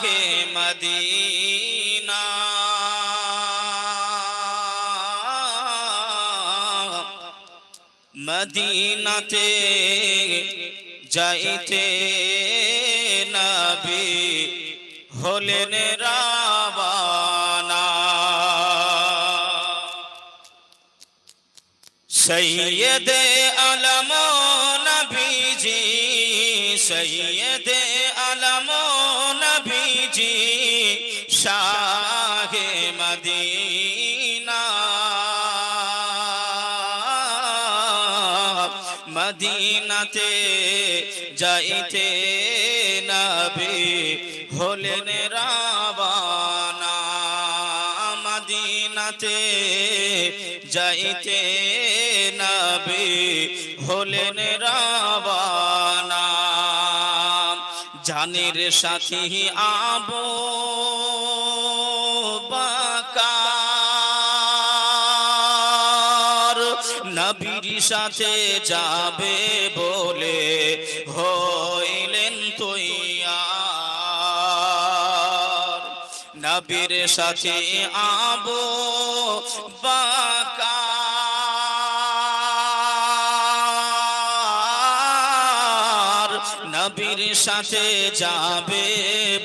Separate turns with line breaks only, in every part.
হে Medina. মদিনাতে যাইতে নবী হলেন রাবানা সৈয়দ আলম নবীজি সৈয়দ নবীজি শাহ মদিনা। মদিনাতে যাইতে নবী হলেন রাবানা মদিনাতে যাইতে নবী হলেন রাবানা জানের সাথী আবু নবীর সাথে যাবে বলে হইলেন তৈয়ার। নবীর সাথে আবু বাকার সাথে যাবে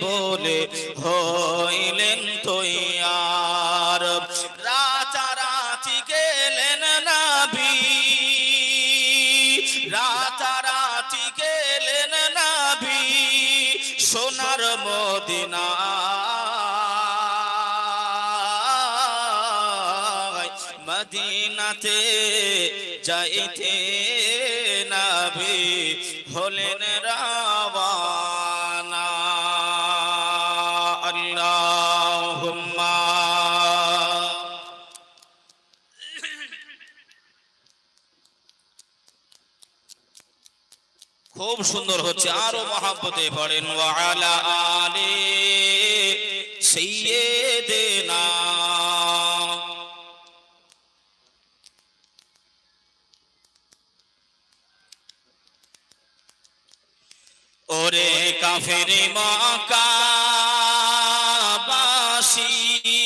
বলে হইলেন তৈয়ার। রাতারাতি গেলেন নবী। রাতারাতি গেলেন নবী সোনার মদিনা। মদিনাতে যাইতে নবী হলেন রাবানা খুব সুন্দর হচ্ছে। আরও মহাব্বতে পড়েন। ওয়ালা আলে সাইয়্যিদিনা। ওরে কাফের মক্কাবাসী।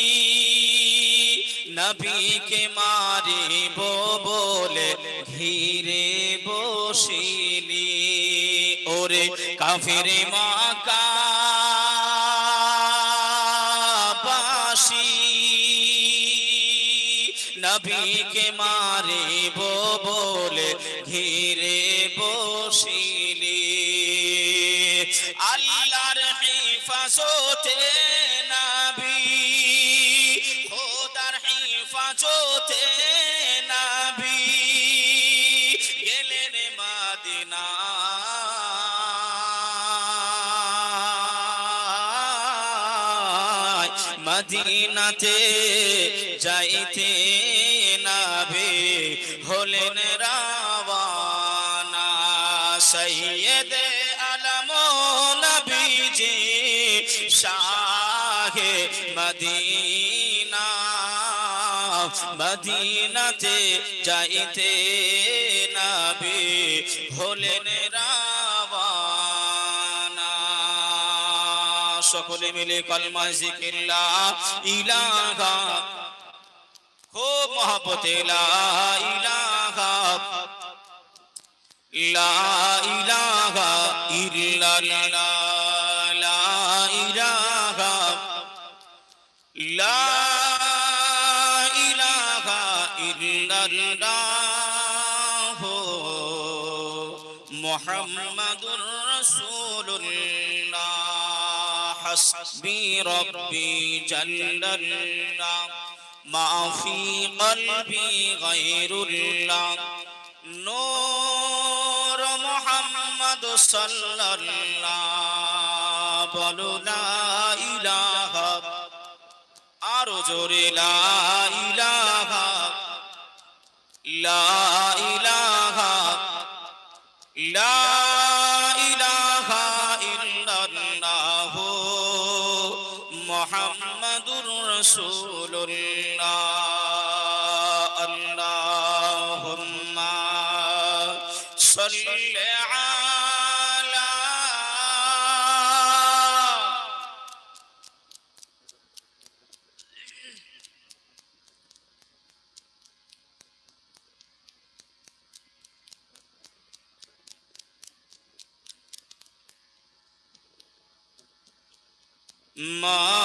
নবীকে মারিব বলে ঘিরে বসিলি ওরে কাফের মক্কাবাসী নবীকে মারিব বলে ঘিরে বসিলি আল্লাহর হিফাজতে নবী হিফাজতে নবী গেলেন মাদিনা। মদিনাতে যাইতে নাবে হলেন রাবানা সৈয়দ আলম নবীজি শাহে মদিনা। মদিনাতে যাইতে নাবে হলেন সকলে মিলে কলমা জিকিল্লা ইলাহা, খুব মহব্বতে, লা ইলাহা লা ইলাহা ইল্লাল্লাহ, লা ইলাহা, লা মুহাম্মাদুর রাসূলুল্লাহ হাসবি রব্বি জাল্লাল্লাহ মা ফি কলবি গায়রুল্লাহ নূর মুহাম্মদ সাল্লাল্লাহ বলো লা ইলাহা আরও জোরে লা ইলাহা লা ইলাহা লা رسول الله اللهم صل على ما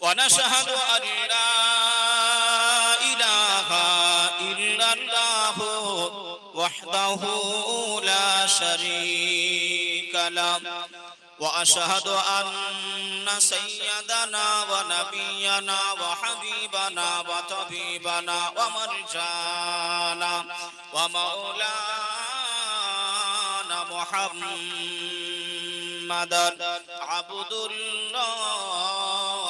ونشهد أن لا إله إلا الله وحده لا شريك له. وأشهد أن سيدنا ونبينا وحبيبنا وطبيبنا ومرجانا ومولانا محمدا عبد الله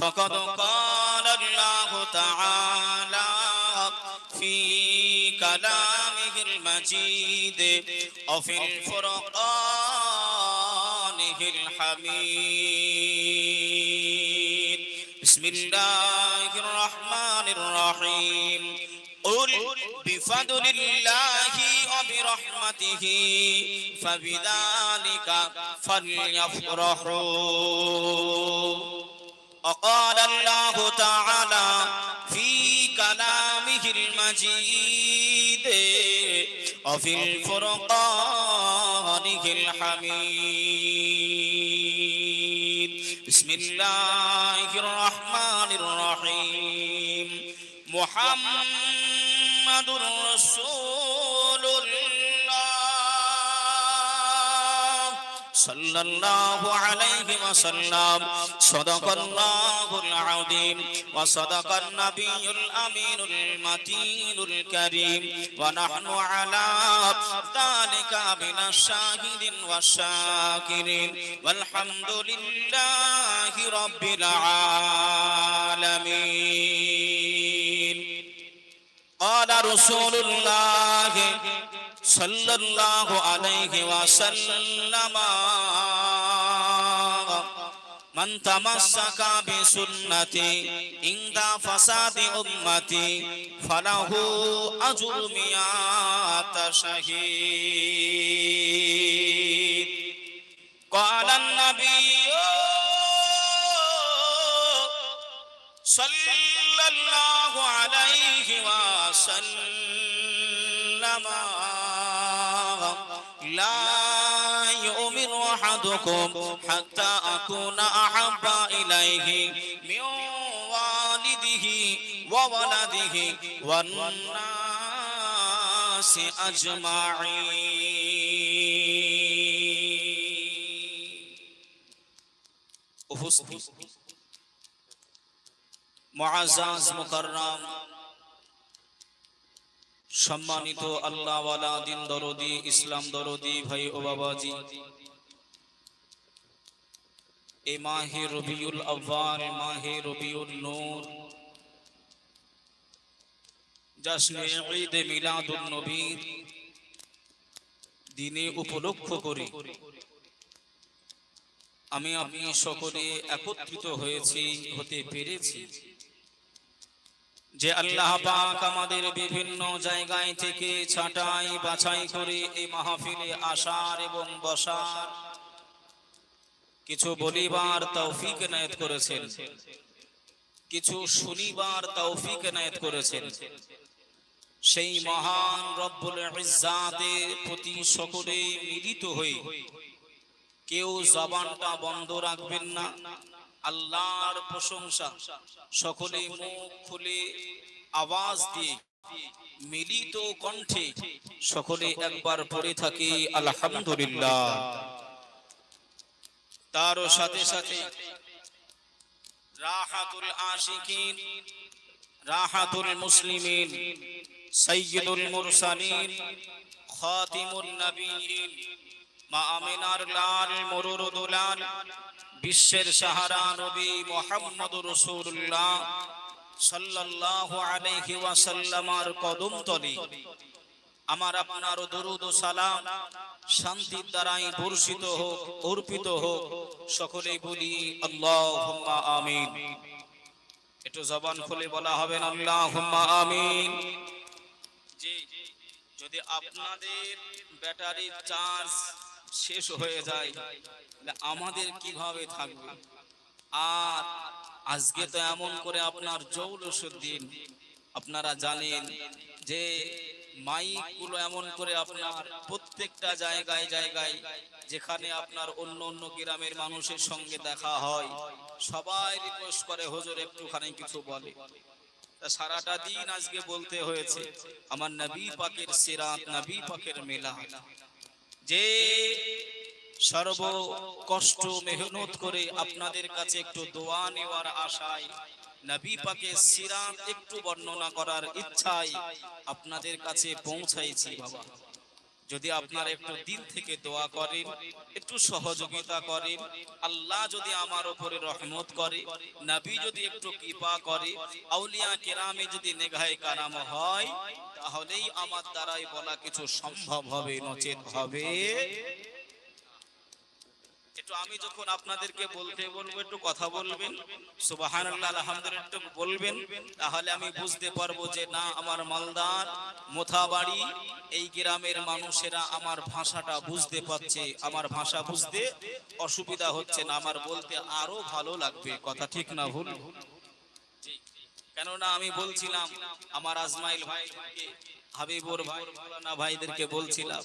فقد قال الله تعالى في كلامه المجيد وفي الفرقانه الحميد. بسم الله الرحمن الرحيم. قل بفضل الله وبرحمته فبذلك فليفرحوا. وقال الله تعالى في كلامه المجيد وفي الفرقانه الحميد بسم الله الرحمن الرحيم محمد رسول صلى الله عليه وسلم صدق الله العظيم وصدق النبي الأمين المتين الكريم ونحن على ذلك من الشاهدين والشاكرين والحمد لله رب العالمين قال رسول الله صلى الله عليه وسلم من تمسك بسنتي عند فساد أمتي فله أجر مئات شهيد قال النبي صلى الله عليه وسلم لا يؤمن أحدكم حتى أكون أحب إليه من والده وولده والناس أجمعين أفسد معزز مكرم সম্মানিত আল্লাহওয়ালা দিন দরদি, ইসলাম দরদি, ভাই ও বাবাজি। এই মাহে রবিউল আউয়াল মাহে রবিউল নূর। দিনে উপলক্ষ করে আমি আপনি সকলে একত্রিত হয়েছি, হতে পেরেছি। যে আল্লাহ পাক আমাদের বিভিন্ন জায়গায় থেকে ছাঁটাই বাছাই করে এই মাহফিলে আসার এবং বসার কিছু বলিবার তৌফিক নায়ত করেছেন। কিছু শুনিবার তৌফিক নায়ত করেছেন। সেই মহান রব্বুল ইজ্জাতের প্রতি সকলে মিলিত হয়ে কেউ জবানটা বন্ধ রাখবেন না। আল্লাহর প্রশংসা। সকলে মুখ খুলে আওয়াজ দিয়ে মিলিত কণ্ঠে সকলে একবার পড়ে থাকি, আলহামদুলিল্লাহ। তারও সাথে সাথে রাহাতুল আশিকিন, রাহাতুল মুসলিমিন সৈয়দুল মুরসালিন, খাতিমুন নবীন মা আমিনার লাল মরুর বিশ্বের সাহারা নবী মোহাম্মদ রসুল্লাহ সাল্লাল্লাহু আলাইহি ওয়াসাল্লামার কদম তলে। আমার আপনার দরুদ ও সালাম শান্তির দ্বারাই বর্ষিত হোক, অর্পিত হোক, সকলেই বলি আল্লাহুম্মা আমিন। একটু জবান খুলে বলা হবে আল্লাহুম্মা আমিন। জি, যদি আপনাদের ব্যাটারি চার্জ শেষ হয়ে যায়। আমাদের কীভাবে থাকবে? আর আজকে তো এমন করে আপনার জৌলসুর দিন। আপনারা জানেন যে মাইকগুলো এমন করে আপনার প্রত্যেকটা জায়গায় জায়গায় যেখানে আপনার অন্য অন্য গ্রামের মানুষের সঙ্গে দেখা হয়, সবাই রিকোয়েস্ট করে, হুজুর, একটুখানি কিছু বলে। সারাটা দিন আজকে বলতে হয়েছে, আমার নবী পাকের সিরাত, নবী পাকের মেলা যে সর্ব কষ্ট মেহনত করে আপনাদের কাছে একটু দোয়া নেওয়ার আশায় নবী পাকে সিরাত একটু বর্ণনা করার ইচ্ছায় আপনাদের কাছে পৌঁছাইছি বাবা। যদি আপনার একটু দিন থেকে দোয়া করেন, একটু সহযোগিতা করেন, আল্লাহ যদি আমার উপরে রহমত করে, নবী যদি একটু কৃপা করে, আউলিয়া কেরামে যদি নেঘায় কারাম হয়, তাহলেই আমার দ্বারাই বলা কিছু সম্ভব হবে, নচেত হবে। একটু আমি যখন আপনাদেরকে বলতে বলব, একটু কথা বলবেন, সুবহানাল্লাহ একটু বলবেন, তাহলে আমি বুঝতে পারব যে না, আমার মালদার মোথাবাড়ি, এই গ্রামের মানুষেরা আমার ভাষাটা বুঝতে পারছে, আমার ভাষা বুঝতে অসুবিধা হচ্ছে না, আমার বলতে আরও ভালো লাগবে, কথা ঠিক না ভুল? কেননা আমি বলছিলাম, আমার আজমাইল ভাই হাবিবুর ভাই, মৌলানা ভাইদেরকে বলছিলাম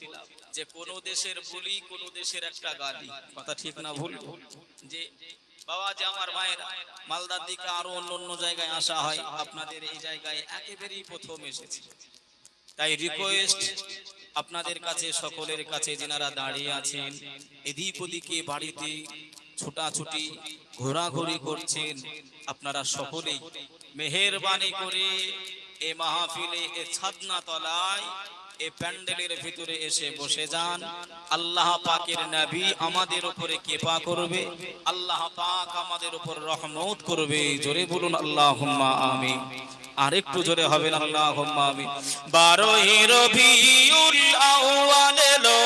যে কোন দেশের বলি, কোন দেশের একটা গালি। কথা ঠিক না ভুল? যে বাবা যে আমার ভাইয়েরা মালদার দিকে আরও অন্য অন্য জায়গায় আসা হয়, আপনাদের এই জায়গায় একেবারেই প্রথম এসেছি। তাই রিকোয়েস্ট আপনাদের কাছে, সকলের কাছে, যেনারা দাঁড়িয়ে আছেন, এদিক ওদিকে বাড়িতে ছোটাছুটি, ঘোরাঘুরি করছেন, আপনারা সকলেই মেহেরবানি করে এ মাহফিলে, এ ছাদনা তলায়, এ প্যান্ডেলের ভিতরে এসে বসে যান। আল্লাহ পাকের নবী আমাদের উপরে কৃপা করবে। আল্লাহ পাক আমাদের উপর রহমত করবে। জোরে বলুন আল্লাহুম্মা আমিন। আর একটু জোরে হবে না আল্লাহুম্মা আমিন। বারোই রবিউল আউয়াল এলো,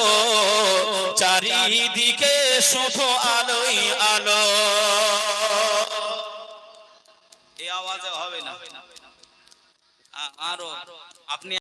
চারিদিকে শুধু আলোই আলো। এই আওয়াজে হবে না? আরও আপনি